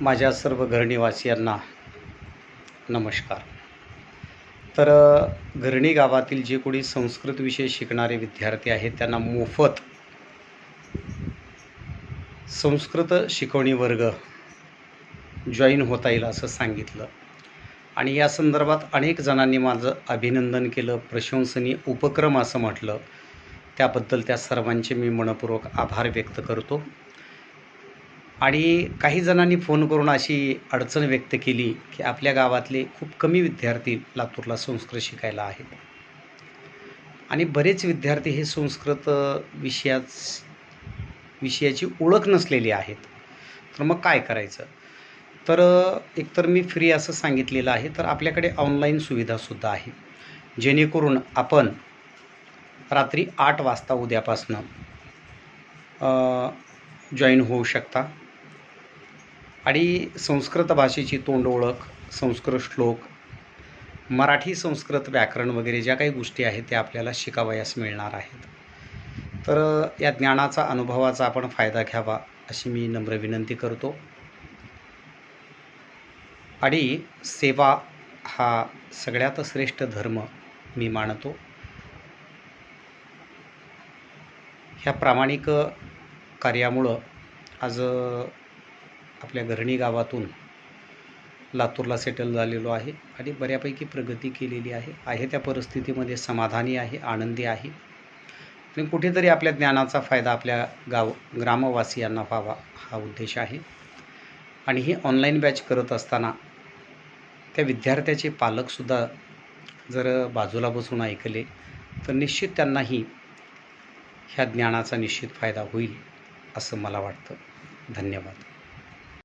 माझ्या सर्व घरणीवासियांना नमस्कार. तर घरणी गावातील जे कोणी संस्कृत विषय शिकणारे विद्यार्थी आहेत त्यांना मोफत संस्कृत शिकवणी वर्ग जॉईन होता येईल असं सांगितलं. आणि या संदर्भात अनेक जणांनी माझं अभिनंदन केलं प्रशंसनीय उपक्रम असं म्हटलं. त्याबद्दल त्या सर्वांचे मी मनपूर्वक आभार व्यक्त करतो. आणि काही जणांनी फोन करून अशी अडचण व्यक्त केली की आपल्या गावातले खूप कमी विद्यार्थी लातूरला संस्कृत शिकायला आहेत. आणि बरेच विद्यार्थी हे संस्कृत अ, विषयाच विषयाची ओळख नसलेली आहेत. तर मग काय करायचं? तर एकतर मी फ्री असं सांगितलेलं आहे तर आपल्याकडे ऑनलाईन सुविधासुद्धा आहे. जेणेकरून आपण रात्री आठ वाजता उद्यापासनं जॉईन होऊ शकता. आणि संस्कृत भाषेची तोंड ओळख संस्कृत श्लोक मराठी संस्कृत व्याकरण वगैरे ज्या काही गोष्टी आहेत त्या आपल्याला शिकावयास मिळणार आहेत. तर या ज्ञानाचा अनुभवाचा आपण फायदा घ्यावा अशी मी नम्र विनंती करतो. आणि सेवा हा सगळ्यात श्रेष्ठ धर्म मी मानतो. ह्या प्रामाणिक कार्यामुळं आज आपल्या घरणी गावातून लातूरला सेटल झालेलो आहे आणि बऱ्यापैकी प्रगती केलेली आहे. आहे त्या परिस्थितीमध्ये समाधानी आहे आनंदी आहे. आणि कुठेतरी आपल्या ज्ञानाचा फायदा आपल्या गाव ग्रामवासियांना व्हावा हा उद्देश आहे. आणि ही ऑनलाईन बॅच करत असताना त्या विद्यार्थ्याचे पालकसुद्धा जर बाजूला बसून ऐकले तर निश्चित त्यांनाही ह्या ज्ञानाचा निश्चित फायदा होईल असं मला वाटतं. धन्यवाद.